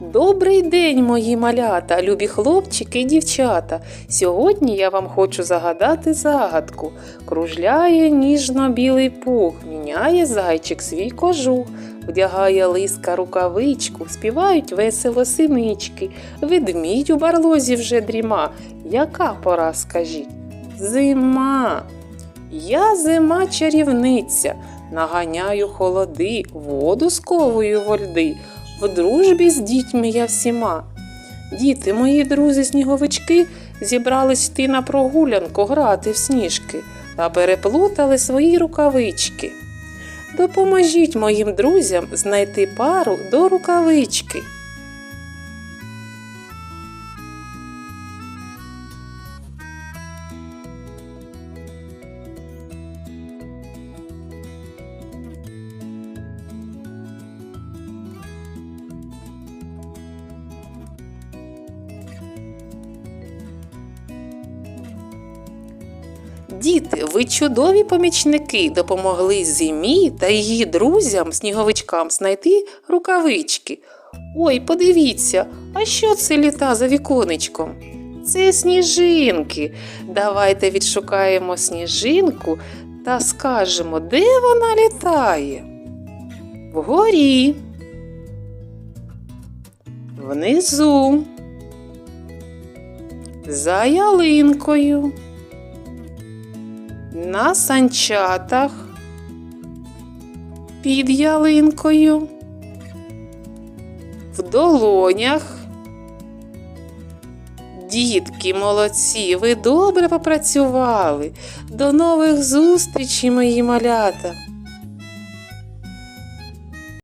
Добрий день, мої малята, любі хлопчики і дівчата. Сьогодні я вам хочу загадати загадку. Кружляє ніжно-білий пух, міняє зайчик свій кожух, вдягає лиска рукавичку, співають весело синички. Ведмідь у барлозі вже дріма. Яка пора, скажіть? Зима. Я зима чарівниця, наганяю холоди, воду сковую во льди. В дружбі з дітьми я всіма. Діти, мої друзі сніговички, зібрались йти на прогулянку грати в сніжки та переплутали свої рукавички. Допоможіть моїм друзям знайти пару до рукавички. Діти, ви чудові помічники допомогли зимі та її друзям, сніговичкам, знайти рукавички. Ой, подивіться, а що це літа за віконечком? Це сніжинки. Давайте відшукаємо сніжинку та скажемо, де вона літає. Вгорі. Внизу. За ялинкою на санчатах, під ялинкою, в долонях. Дітки молодці, ви добре попрацювали. До нових зустрічей, мої малята!